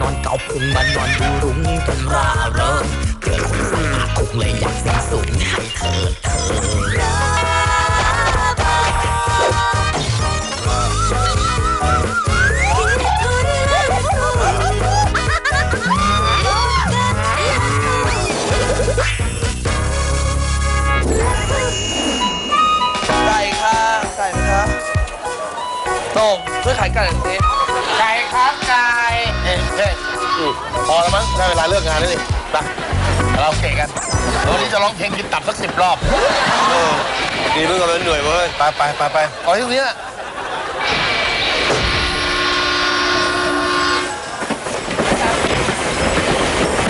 นอนเกาพุงมานอนดูรุ้งจนร่าเริงเจอคนสาคงเลยอยากสิงสูงให้เธอเธอไก่ค่ะไก่ไหมคะต้งช่วยขายไก่หน่อยสิไก่ครับไก่ ฮ้ยเฮ้ยอืมพอแล้วมั้งได้เวลาเลิกงานแล้วนี่ไปเราเกะกันวันนี้จะร้องเพลงกินตับสักสิบรอบ เออดีเรื่องอะไรเหนื่อยเว้ยไปไปไปไปขอที่ตรงนี้น่ะ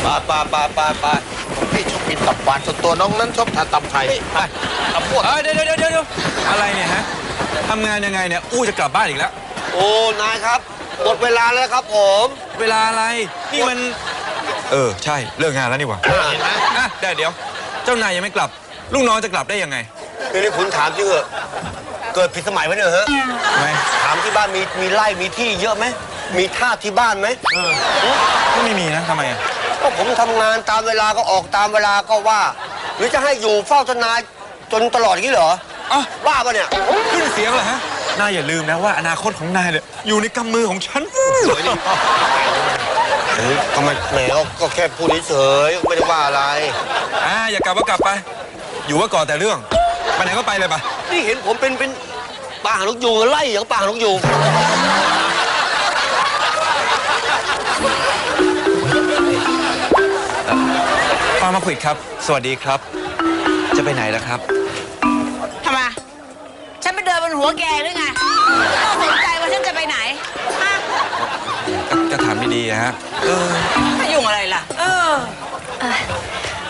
ไปไปไปไปไปพี่ชอบกินตับหวานส่วนตัวน้องนั้นชอบทานตับไทยไปตับพวกเอ้ยเดี๋ยวเดี๋ยวเดี๋ยวเดี๋ยวอะไรเนี่ยฮะทำงานยังไงเนี่ยอู้จะกลับบ้านอีกแล้ว โอ้ นายครับ หมดเวลาแล้วครับผมเวลาอะไร นี่มัน เออ ใช่ เลิกงานแล้วนี่หว่าเห็นไหมอะเดี๋ยวเดี๋ยว เจ้านายยังไม่กลับ ลูกน้องจะกลับได้ยังไงนี่นี่คุณถามจริงเหรอเกิดผิดสมัยไหมเนี่ยเหรอทำไมถามที่บ้านมีมีไร่มีที่เยอะไหมมีท่าที่บ้านไหมก็ไม่มีนะทำไมอะก็ผมทำงานตามเวลาก็ออกตามเวลาก็ว่า หรือจะให้อยู่เฝ้าทนายจนตลอดอย่างนี้เหรอ อ๋อบ้าปะเนี่ย ขึ้นเสียงเหรอฮะ นายอย่าลืมนะว่าอนาคตของนายเนี่ยอยู่ในกำมือของฉันทำไมแหมก็ก็แค่พูดเฉยๆไม่ได้ว่าอะไร อ่าอย่ากลับก็กลับไป อยู่ว่าก่อนแต่เรื่อง ไปไหนก็ไปเลยไปนี่เห็นผมเป็นเป็นปลาหางนกยูงไล่อย่างปลาหางนกยูงปามาควิดครับ สวัสดีครับ จะไปไหนล่ะครับทำไมฉั นไปเดินบนหัวแกหรือไงต้องสนใจว่าฉันจะไปไหนฮะก็ก็ถามดีๆนะฮะเออถ้ายุ่งอะไรล่ะ เออเอ่อ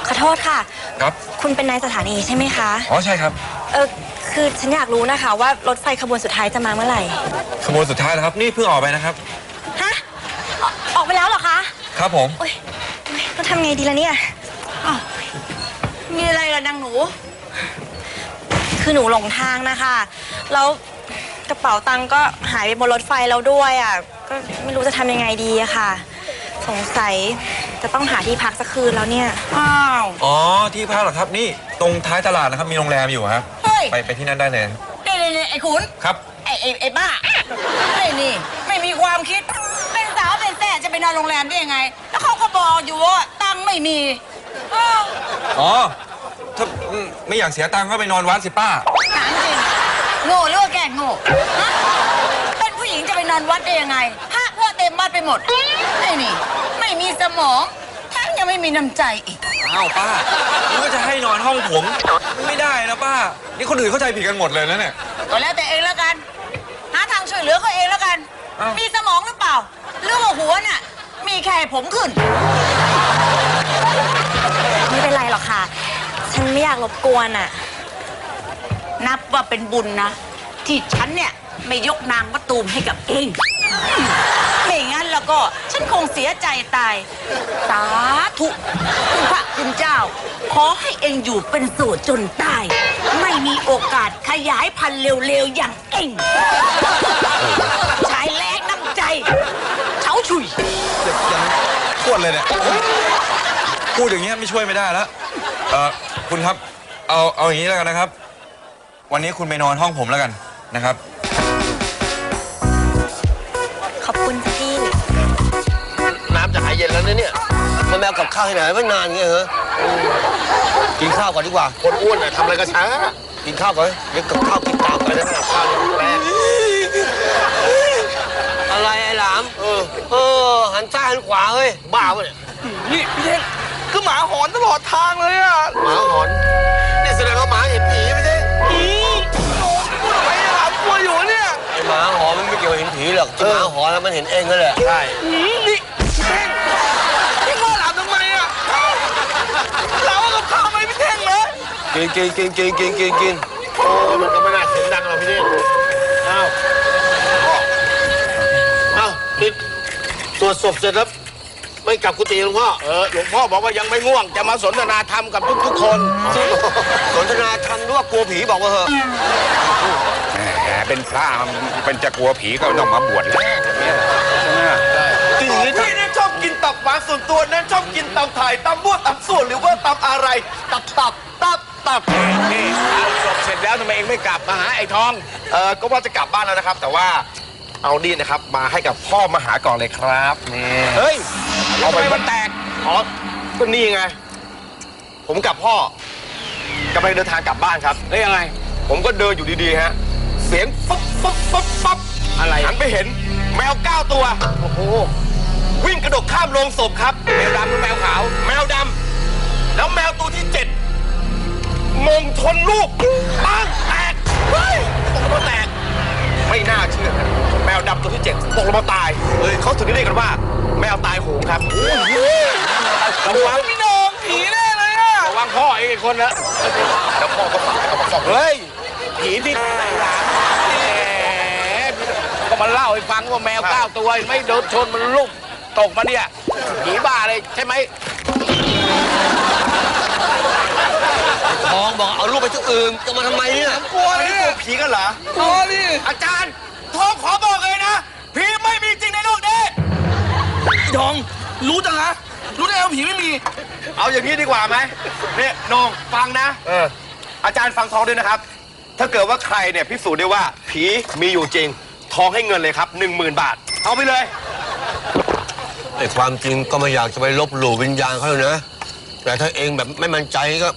ขอโทษค่ะ ครับคุณเป็นนายสถานีใช่ไหมคะอ๋อใช่ครับเออคือฉันอยากรู้นะคะว่ารถไฟขบวนสุดท้ายจะมาเมื่อไหร่ขบวนสุดท้ายแล้วครับ นี่เพิ่งออกไปนะครับ ฮะอออกไปแล้วเหรอคะครับผมโอ๊ยโอ๊ยต้องทำไงดีล่ะเนี่ย มีอะไรล่ะนางหนู คือหนูหลงทางนะคะ แล้วกระเป๋าตังค์ก็หายไปบนรถไฟแล้วด้วยอะ ก็ไม่รู้จะทำยังไงดีอะค่ะ สงสัยจะต้องหาที่พักสักคืนแล้วเนี่ย อ้าว อ๋อ ที่พักเหรอครับนี่ตรงท้ายตลาดนะครับมีโรงแรมอยู่ครับเฮ้ย ไปไปที่นั่นได้เลยนี่นี่นี่ไอ้ขุน ครับ ไอ้ไอ้ไอ้บ้าไอ้นี่ ไม่มีความคิด เป็นสาวเป็นแส่จะไปนอนโรงแรมได้ยังไง แล้วเขาก็บอกอยู่ว่าตังค์ไม่มีเอออ๋อ ถ้าอืมไม่อยากเสียตังค์ก็ไปนอนวัดสิป้า ถามจริงโง่หรือว่าแกล้งโง่ฮะเป็นผู้หญิงจะไปนอนวัดได้ยังไงพระพวกเต็มวัดไปหมดไอ้นี่ ไม่มีสมองแถมยังไม่มีน้ำใจอีก อ้าวป้านี่ก็จะให้นอนห้องผมมันไม่ได้นะป้า นี่คนอื่นเข้าใจผิดกันหมดเลยนะเนี่ย ก็แล้วแต่เองแล้วกัน หาทางช่วยเหลือเขาเองแล้วกัน อ้าว มีสมองหรือเปล่า หรือว่าหัวน่ะ มีแค่ผมขึ้น ไม่เป็นไรหรอกค่ะ ฉันไม่อยากรบกวนอะ นับว่าเป็นบุญนะ ที่ฉันเนี่ยไม่ยกนางมะตูมให้กับเองไม่งั้นแล้วก็ฉันคงเสียใจตาย สาธุคุณพระคุณเจ้า ขอให้เองอยู่เป็นโสดจนตาย ไม่มีโอกาสขยายพันธุ์เร็วๆอย่างเองชายแลกน้ำใจเฉาฉุยพูดเลยเนี่ย พูดอย่างเงี้ยไม่ช่วยไม่ได้แล้ว เออคุณครับ เอาเอาอย่างนี้แล้วกันนะครับ วันนี้คุณไปนอนห้องผมแล้วกันนะครับ ขอบคุณค่ะพี่ น้ำจะหายเย็นแล้วนะเนี่ยมันแมวกับข้าวที่ไหนไม่นานเงี้ยเหรออืมกินข้าวก่อนดีกว่า คนอ้วนน่ะทำอะไรก็ช้า กินข้าวก่อนเดี๋ยวกับข้าวกินตามไปนะข้าวเนี่ยแปลกอะไรไอ้หลาม เออ เออ หันซ้ายหันขวาเฮ้ย บ้าปะเนี่ย นี่พี่เท่ง คือหมาหอนตลอดทางเลยอะหมาหอนนี่แสดงว่าหมาเห็นผีไม่ใช่อืมพูดทำไมอะหลามกลัวอยู่เนี่ยไอ้หมาหอนมันไม่เกี่ยวกับเห็นผีหรอกที่หมาหอนแล้วมันเห็นเองนั่นแหละใช่อืมนี่พี่เท่งพี่ว่าหลามทำไมอะหลามเอากับข้าวไหมพี่เท่งเลยกินกินกินกินกินกินกินโอ้มันก็ไม่น่าเสียงดังหรอกพี่เด้อ้าวอ้าวนี่ตรวจศพเสร็จแล้ว ไม่กลับกุฏิหลวงพ่อ เออหลวงพ่อบอกว่ายังไม่ง่วง จะมาสนทนาธรรมกับทุกๆคน สนทนาธรรมหรือว่ากลัวผีบอกว่าเหอะแหมเป็นพระมันเป็นจะกลัวผีก็ต้องมาบวชแล้วที่อย่างนี้พี่นี่ชอบตับหวานส่วนตัวนั้นชอบกินตำไทยตำบ้วตำส่วนหรือว่าตำอะไร ตับตับตับตับนี่เอาศพเสร็จแล้วทำไมเองไม่กลับมาหาไอ้ทอง เออก็ว่าจะกลับบ้านแล้วนะครับ แต่ว่า เอานี่นะครับ มาให้กับพ่อมาหาก่อนเลยครับนี่เฮ้ยเอาไปมันแตกอ๋อก็นี่ไง ผมกับพ่อกำลังเดินทางกลับบ้านครับแล้วยังไง ผมก็เดินอยู่ดีๆฮะ เสียงฟับฟับฟับฟับอะไรหันไปเห็นแมวเก้าตัว โอ้โห วิ่งกระโดดข้ามโรงศพครับ แมวดำหรือแมวขาว แมวดำ แล้วแมวตัวที่เจ็ดมงชนลูกปังแตก เฮ้ยตกลงมาแตก ไม่น่าเชื่อนะแมวดำตัวที่เจ็ดตกลงมาตายเขาถึงได้เรียกกันว่า แมวตายโหงครับระวังพี่น้องผีแน่เลยอะระวังพ่อเองอีกคนนะแล้วพ่อก็ฝากให้เอามาส่องเฮ้ยผีที่ไหนหลานแหมก็มาเล่าให้ฟังว่าแมวเก้าตัวไม่โดนชนมันลุ่มตกมาเนี่ยผีบ้าเลยใช่ไหม ทองบอกเอาลูกไปที่อื่นจะมาทำไมเนี่ยกลัวนี่กลัวผีกันเหรออ๋อนี่อาจารย์ท้องขอบอกเลยนะผีไม่มีจริงในโลกนี้ดองรู้จังนะรู้ได้ว่าผีไม่มี เอาอย่างนี้ดีกว่าไหมเนี่ยนองฟังนะเอออาจารย์ฟังทองด้วยนะครับ ถ้าเกิดว่าใครเนี่ยพิสูจน์ได้ว่าผีมีอยู่จริงทองให้เงินเลยครับหนึ่งหมื่นบาท เอาไปเลยไอ้ความจริงก็ไม่อยากจะไปลบหลู่วิญญาณเขาเลยนะ แต่ถ้าเองแบบไม่มั่นใจก็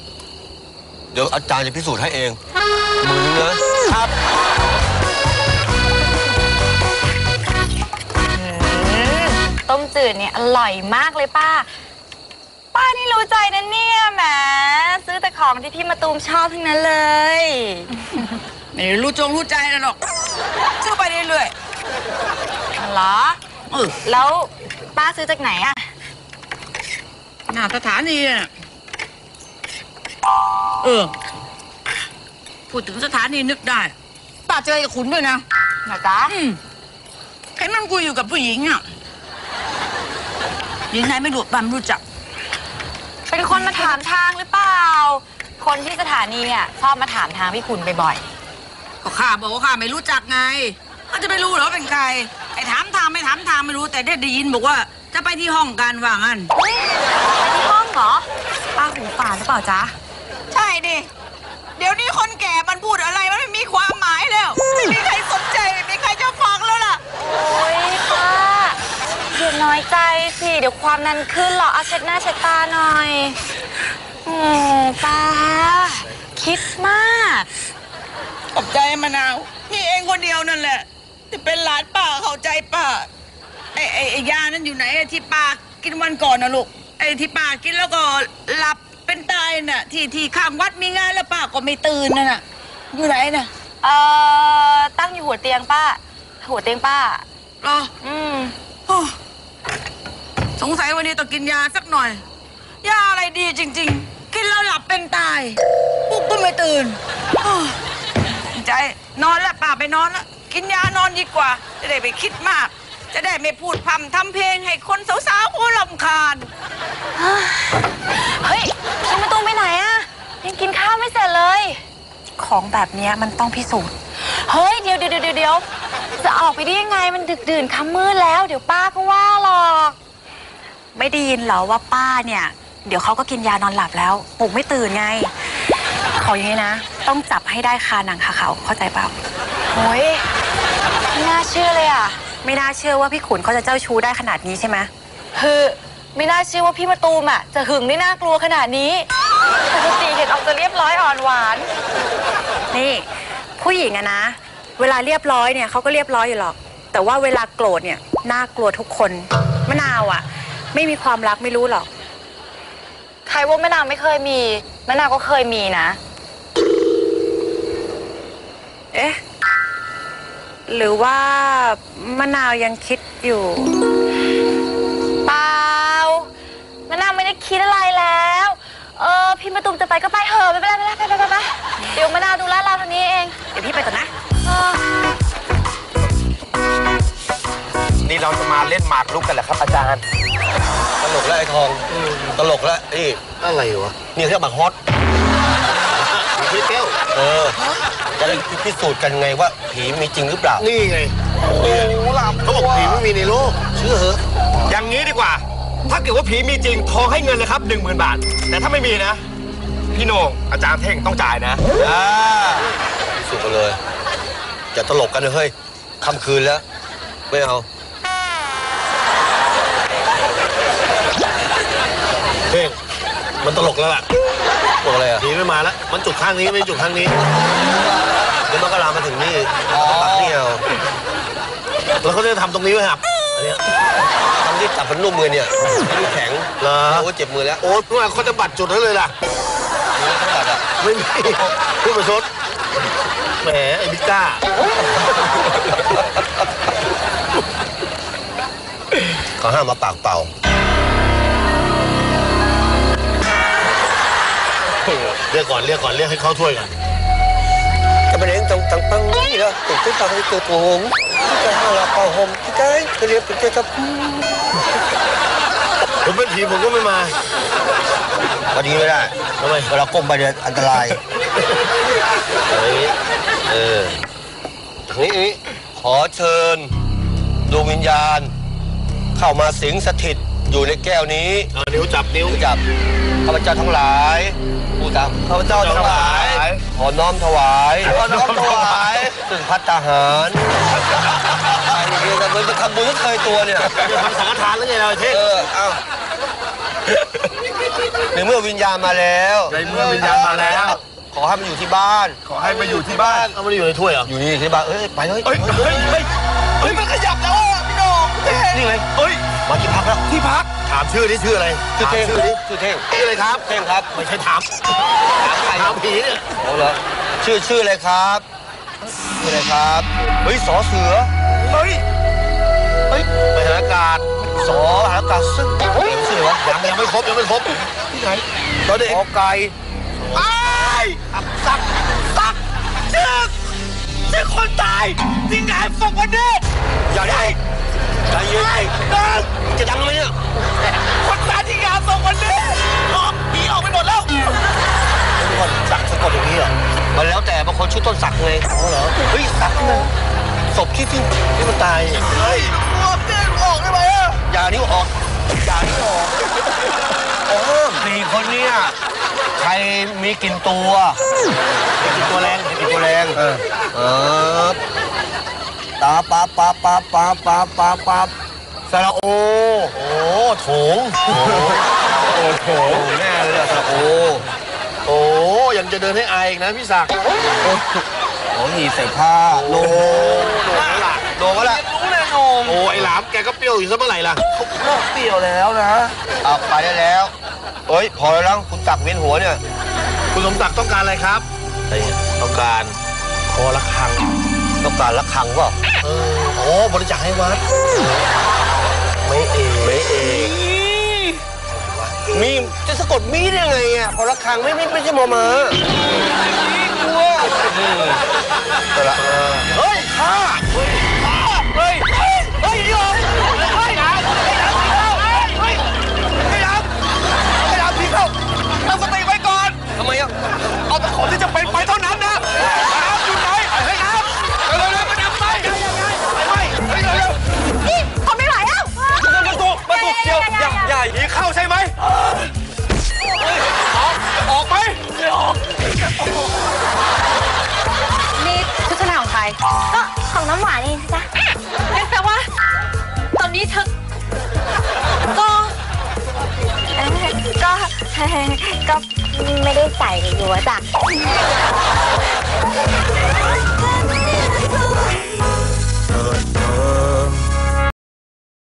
เดี๋ยวอาจารย์จะพิสูจน์ให้เอง มือนึงนะครับ ต้มจืดเนี่ยอร่อยมากเลยป้า ป้านี่รู้ใจนะเนี่ยแหมซื้อแต่ของที่พี่มาตูมชอบทั้งนั้นเลย ไม่ได้รู้จงรู้ใจนะหรอกซื้อไปเรื่อยเหรอ ๆเออแล้วป้าซื้อจากไหนอะหน้าสถานีน่ะ เออ พูดถึงสถานีนึกได้ป้าเจอไอ้ขุนด้วยนะเหรอจ๊ะอืมเห็นมันคุยอยู่กับผู้หญิงอะหญิงไหนไม่รู้ปั๊มรู้จัก เป็นคนมาถามทางหรือเปล่า คนที่สถานีเนี่ยชอบมาถามทางพี่คุณบ่อยก็ข้าบอกว่าข้าไม่รู้จักไงเขาจะไปรู้เหรอเป็นใคร ไอ้ถามทางไม่ถามทางไม่รู้แต่ได้ได้ยินบอกว่า จะไปที่ห้องกันว่างั้นๆเฮ้ยไปที่ห้องเหรอป้าหูฝาดหรือเปล่าจ๊ะ ใช่ดิ เดี๋ยวนี้คนแก่มันพูดอะไรมันไม่มีความหมายแล้ว ไม่มีใครสนใจไม่มีใครจะฟังแล้วล่ะ โอ้ยป้าอย่าน้อยใจสิ เดี๋ยวความนั้นขึ้นหรอกเอาเช็ดหน้าเช็ดตาหน่อยโอ้ป้า คิดมาก ขอบใจมะนาวมีเองคนเดียวนั่นแหละที่เป็นหลานป้าเข้าใจป้าไอ้ไอ้ไอ้ยานั้นอยู่ไหนไอ้ที่ป้ากินวันก่อนนะลูกไอ้ที่ป้ากินแล้วก็หลับ เป็นตายน่ะ ที่ที่ข้างวัดมีงานแล้วป้าก็ไม่ตื่นน่ะน่ะอยู่ไหนน่ะเอ่อตั้งอยู่หัวเตียงป้า หัวเตียงป้า รออืมโอ้สงสัยวันนี้ต้องกินยาสักหน่อย ยาอะไรดีจริง ๆ กินแล้วหลับเป็นตายปุ๊บก็ไม่ตื่นโอ้ใจนอนแล้วป้าไปนอนแล้วกินยานอนดีกว่า จะได้ไปคิดมาก จะได้ไม่พูดพร่ำทำเพลงให้คนสาวๆเขาลำคาญ เฮ้ย คุณมาตูมไปไหนอะยังกินข้าวไม่เสร็จเลย ของแบบเนี้ยมันต้องพิสูจน์เฮ้ยเดี๋ยวเดี๋ยวเดี๋ยวเดี๋ยวจะออกไปได้ยังไงมันดึกดื่นค่ำมืดแล้ว เดี๋ยวป้าก็ว่าหรอกไม่ได้ยินเหรอว่าป้าเนี่ย เดี๋ยวเขาก็กินยานอนหลับแล้วปลุกไม่ตื่นไงขออย่างนี้นะ ต้องจับให้ได้คาหนังคาเขาเข้าใจเปล่าโอ้ยไม่น่าเชื่อเลยอะ ไม่น่าเชื่อว่าพี่ขุนเขาจะเจ้าชู้ได้ขนาดนี้ใช่ไหมคือ ไม่น่าเชื่อว่าพี่มาตูมอะจะหึงได้น่ากลัวขนาดนี้ปกติเห็นออกจะเรียบร้อยอ่อนหวาน นี่ ผู้หญิงอะนะ เวลาเรียบร้อยเนี่ยเขาก็เรียบร้อยอยู่หรอก แต่ว่าเวลาโกรธเนี่ยน่ากลัวทุกคนมะนาวอะไม่มีความรักไม่รู้หรอก ใครว่ามะนาวไม่เคยมีมะนาวก็เคยมีนะ เอ๊ะ หรือว่ามะนาวยังคิดอยู่ คิดอะไรแล้ว เออพี่มาตุมจะไปก็ไปเถอะไม่เป็นไรไม่เป็นไรไปไปไปไปเดี๋ยวมะนาวดูลาดเราทางนี้เองเดี๋ยวพี่ไปก่อนนะเออนี่เราจะมาเล่นหมากรุกกันเหรอครับอาจารย์ ตลกแล้วไอ้ทองตลกแล้วนี่อะไรวะนี่เรียกหมากฮอตพี่เก้วเออจะได้พิสูจน์กันไงว่าผีมีจริงหรือเปล่า นี่ไงเขาบอกผีไม่มีในโลกเชื่อเหอะอย่างนี้ดีกว่า ถ้าเกิดว่าผีมีจริงทองให้เงินเลยครับหนึ่งหมื่นบาท แต่ถ้าไม่มีนะ พี่โหน่งอาจารย์เท่งต้องจ่ายนะอ่าสุดไปเลยอย่าตลกกันเลยเฮ้ยค่ำคืนแล้ว ไม่เอา เท่งมันตลกแล้วล่ะบอกอะไรอะผีไม่มาแล้ว มันจุดข้างนี้ไม่จุดข้างนี้เดี๋ยวมันก็ลามมาถึงนี่แล้วก็ปักนี่เอาแล้วเขาจะทำตรงนี้ไว้ครับ อันเนี้ยทำที่จับมันนุ่มมือเนี่ยไม่ได้แข็งเหรอ โอ้ยเจ็บมือแล้วโอ้ยเมื่อเขาจะบัตรจุดนั้นเลยล่ะ มือทั้งบัดอะไม่มีพูดประชดแหมไอ้บิก้าเขาห้ามมาปากเป่าเรียกก่อนเรียกก่อนเรียกให้เขาช่วยก่อน จะไปเลี้ยงตรงตังปังนี่เหรอติดตุ๊กตาให้ตัวตัวหงที่ จะห้าลาเป่าหมที่ได้จะเรียกเป็นเจ้าทับผมเป็นผีผมก็ไม่มาวันนี้ไม่ได้ทำไมเวลาก้มไปเนี่ยอันตรายอะไรอย่างนี้เอออย่างนี้อย่างนี้ขอเชิญดวงวิญญาณ เข้ามาสิงสถิต อยู่ในแก้วนี้เอานิ้วจับนิ้วผู้จับข้าพเจ้าทั้งหลายผู้ตามข้าพเจ้าทั้งหลาย ขอน้อมถวายขอน้อมถวายซึ่งพัตตาหารไอ้เดียวกันเหมือนจะทำบุญก็เคยตัวเนี่ยจะทำสังฆทานแล้วไงเราไอ้เท่งเออเอ้าในเมื่อวิญญาณมาแล้วในเมื่อวิญญาณมาแล้ว ขอให้มันอยู่ที่บ้าน ขอให้มาอยู่ที่บ้านเอาไม่ได้อยู่ในถ้วยเหรออยู่นี่ที่บ้านเอ้ยไปเลยเฮ้ยเฮ้ยเฮ้ยเฮ้ยมันขยับแล้วอะพี่โหน่งนี่ไงเฮ้ย มาที่พักแล้ว ที่พัก ถามชื่อนี่ชื่ออะไรชื่อเท่งถามชื่อนี่ชื่อเท่งชื่ออะไรครับ เท่งครับ ไม่ใช่ถามถามผีเนี่ยโอ้เหรอชื่อชื่ออะไรครับชื่ออะไรครับเฮ้ยสอเสือเฮ้ยเฮ้ยมหาอากาศสอหากาศซึ่งเฮ้ยชื่ออะไรวะยังยังไม่ครบยังไม่ครบที่ไหนตอนเด็กขอไก่ไอ้ายสักสักชื่อชื่อคนตายที่งานศพวันนี้อย่าได้ ใจเย็นไอ้เดินจะดังไหมเนี่ยคนตายที่งานศพวันนี้ออกผีออกไปหมดแล้วทุกคนสักสะกดอย่างนี้เหรอมันแล้วแต่บางคนชื่อต้นสักไงเหรอเฮ้ยสักนะศพที่ที่ที่มันตายเฮ้ยรวมเต้นออกได้ไหมอะอย่านิ้วออกอย่านิ้วออกโอ้สี่คนเนี่ยใครมีกลิ่นตัวกินตัวแรงมีกลิ่นตัวแรงเออเออ ตาปาปาปาปาปาปาปาสระโอ โอ้โถงโอ้โหแน่เลยอะสระโอ โอ้ยังจะเดินให้อายอีกนะพี่ศักดิ์โอ้หีใส่ผ้าโลโด่งแล้วล่ะโดนก็ละรู้แน่นอนโอ้ไอ้หลามแกก็เปรี้ยวอยู่สักเมื่อไหร่ล่ะเลิกเปรี้ยวแล้วนะเอาไปได้แล้วเฮ้ยพอแล้วคุณตักดิ์เวียนหัวเนี่ย คุณสมศักดิ์ต้องการอะไรครับต้องการคอละครัง ต้องการละครังเปล่าเออโอ้บริจาคให้วัดไม่เองไม่เองมีจะสะกดมีได้ไงอะพอละครังไม่ไม่ไม่ใช่มอมากลัวแต่ละเออเฮ้ยข้าเฮ้ยข้าเฮ้ยเฮ้ยเฮ้ยยอมเฮ้ยน้ำเฮ้ยน้ำผีเข้าเฮ้ยเฮ้ยเฮ้ยน้ำเฮ้ยน้ำผีเข้าตั้งสติไว้ก่อนทำไมอะเอาแต่ของที่จะเป็นไปเท่านั้นนะน้ หนีเข้าใช่ไหมออกออกไหมออกนี่ชุดชั้นในของใครก็ของน้ำหวานเองจ้ะงั้นแปลว่า ตอนนี้เธอก็เอ่อก็ก็ไม่ได้ใส่อยู่อะจ้ะ